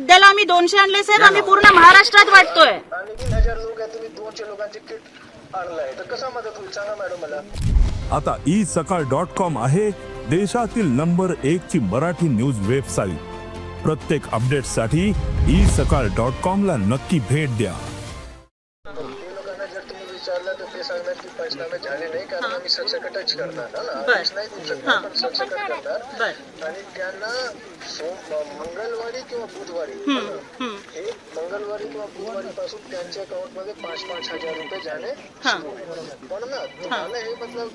सध्याला आम्ही दोनशे आणले साहेब. आम्ही पूर्ण महाराष्ट्रात वाटतोय. आणि तीन हजार लोक आहे तुम्ही दोनशे लोकांचे किट आणलाय. तर कसा मदत होईल? सांगा मॅडम मला. आता ई सकाळ डॉट कॉम आहे देशातील नंबर एक ची मराठी न्यूज वेबसाईट. प्रत्येक अपडेटसाठी ई सकाळ डॉट कॉम ला नक्की भेट द्या. ते लोकांना जर तुम्ही विचारलं तर ते सांगणार की पंचनामे झाले नाही कारण आम्ही सरसकटच करणार हा ना बर. आदेश नाही देऊ शकणार पण सरसकट करणार आणि त्यांना मंगळवारी किंवा बुधवारी. हे मंगळवारी किंवा बुधवारी पासून त्यांच्या अकाउंटमध्ये पाच पाच हजार रुपये हा. होईल. पण ना तुम्हाला हे मतलब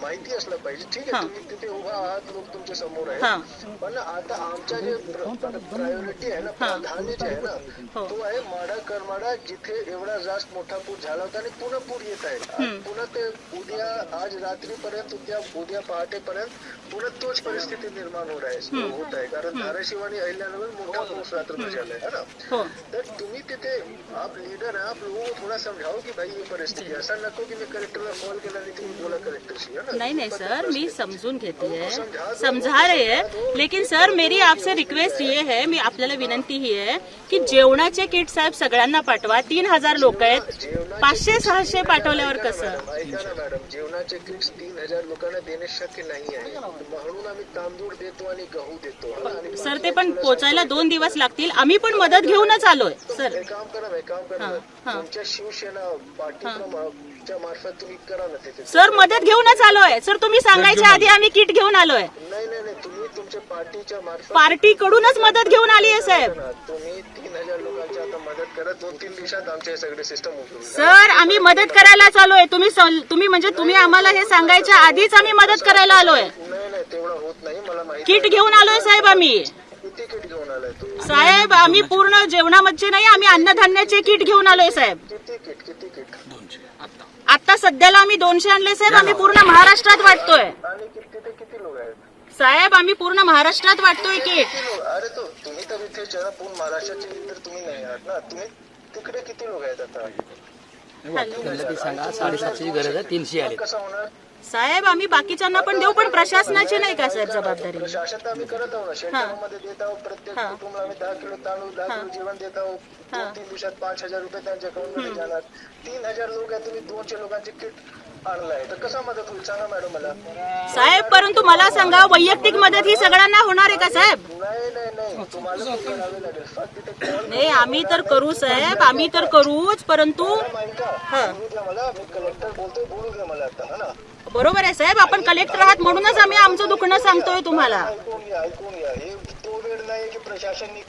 माहिती असलं पाहिजे ठीक. आहे तुम्ही तिथे उभा आहात लोक तुमच्यासमोर. आहे पण आता आमच्या जे प्रायोरिटी आहे ना प्राधान्य जे आहे ना हो. तो आहे माडा करमाडा जिथे एवढा जास्त मोठा पूर झाला होता आणि पुन्हा पूर येत आहे पुन्हा ते उद्या आज रात्रीपर्यंत उद्या उद्या पहाटेपर्यंत पुन्हा तोच परिस्थिती निर्माण होत आहे. होत आहे. कारण धाराशिव आणि अहिल्यानगर मोठा पाऊस रात्र झालाय है ना? हो. तर तुम्ही तिथे आप लीडर आहे आप लोगों को थोड़ा समझाओ की भाई ये परिस्थिती आहे. असं नको की मी कलेक्टरला कॉल केला आणि तुम्ही बोला कलेक्टरशी है ना? नहीं नहीं सर मैं समझून घेते है समझा रहे हैं लेकिन सर मेरी आपसे रिक्वेस्ट ये है मी आपल्याला विनंती ही आहे की जेवणाचे किट साहेब सगळ्यांना पाठवा. तीन हजार लोक आहेत. पाचशे सहाशे पाठवल्यावर कसं? मॅडम, ऐका ना मॅडम जेवणाचे किट्स तीन हजार लोकांना देणे शक्य नाही आहे. म्हणून आम्ही तांदूळ देतो आणि गहू देतो. है? आणि सर ते पण पोचायला दोन दिवस लागतील. आम्ही पण मदत घेऊनच आलोय सर. एक काम करा ना, एक काम करा ना. हा. तुमच्या शिवसेना पार्टीच्या मार्फत तुम्ही करा ना तिथे. सर मदत घेऊनच आलोय. सर तुम्ही सांगायच्या आधी आम्ही किट घेऊन आलोय. नाही नाही नाही तुम्ही तुमच्या पार्टीच्या मार्फत पार्टीकडूनच मदत घेऊन आली आहे साहेब. ना, तुम्ही तीन हजार लोकांची आता मदत करा. दोन तीन दिवसात आमचे हे सगळे सिस्टम. सर आम्ही मदत करायला आलोय. तुम्ही तुम्ही म्हणजे तुम्ही आम्हाला हे सांगायच्या आधीच आम्ही मदत करायला आलोय. किट घेऊन आलोय साहेब आम्ही. साहेब आम्ही पूर्ण जेवणामध्ये नाही आम्ही अन्नधान्याचे किट घेऊन आलोय साहेब. आता सध्याला आम्ही दोनशे आणले साहेब आम्ही पूर्ण महाराष्ट्रात वाटतोय. साहेब आम्ही पूर्ण महाराष्ट्रात वाटतोय किट. अरे तो तुम्ही तर इथे पूर्ण महाराष्ट्राचे तर तुम्ही नाही आहात ना. तुम्ही तिकडे किती लोक आहेत आता? त्यांना ती सांगा साडेसातशेची गरज आहे तीनशे आली कसं होणार साहेब आम्ही बाकीच्यांना पण देऊ पण प्रशासनाची नाही का साहेब जबाबदारी? प्रशासन तर आम्ही करत आहोत ना. शेतकऱ्यांमध्ये देत आहोत प्रत्येक हा. कुटुंबाला आम्ही दहा किलो तांदूळ दहा किलो जेवण देत आहोत. दोन तीन दिवसात पाच हजार रुपये त्यांच्या अकाउंटमध्ये जाणार. तीन हजार लोक आहेत तुम्ही दोनशे लोकांचे किट आणलाय. तर कसा मदत होईल? सांगा मॅडम मला. साहेब परंतु मला सांगा वैयक्तिक मदत ही सगळ्यांना होणार आहे का साहेब? नाही नाही नाही. तुम्हाला पण करावे लागेल? फक्त तिथे नाही आम्ही तर करू साहेब. आम्ही तर करूच परंतु ऐका. बोलू द्या मला मी कलेक्टर बोलतोय बोलू द्या मला आता हा ना? बरोबर आहे साहेब आपण कलेक्टर आहात म्हणूनच आम्ही आमचं दुखणं सांगतोय तुम्हाला. ऐकून घ्या ऐकून घ्या. हे तो वेळ नाही की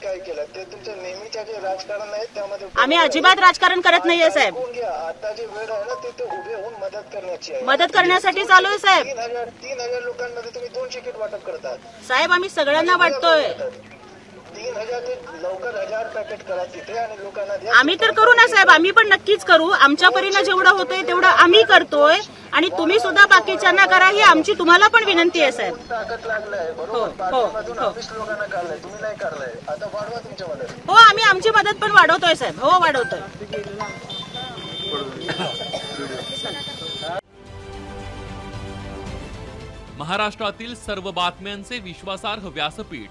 काय केलं. ते तुमचं नेहमीच्या जे राजकारण आहे त्यामध्ये आम्ही अजिबात राजकारण करत नाहीये साहेब. ऐकून घ्या आता जी वेळ आहे ना उभे होऊन मदत करण्याची आहे. मदत करण्यासाठी चालू आहे साहेब. तीन हजार तीन हजार लोकांमध्ये तुम्ही दोन तिकीट वाटप करतात. साहेब आम्ही सगळ्यांना वाटतोय. आम्ही तर करू ना साहेब आम्ही पण नक्कीच करू. आमच्या परीनं जेवढं होतंय तेवढं आम्ही करतोय. आणि तुम्ही सुद्धा बाकीच्यांना करा ही आमची तुम्हाला पण विनंती आहे साहेब. हो, बरोबर? हो, हो. ऑफिस लोकांना काढलाय तुम्ही नाही काढलाय आता वाढवा तुमच्या मदत. हो आम्ही आमची मदत पण वाढवतोय साहेब. हो वाढवतोय. महाराष्ट्रातील सर्व बातम्यांचे विश्वासार्ह व्यासपीठ.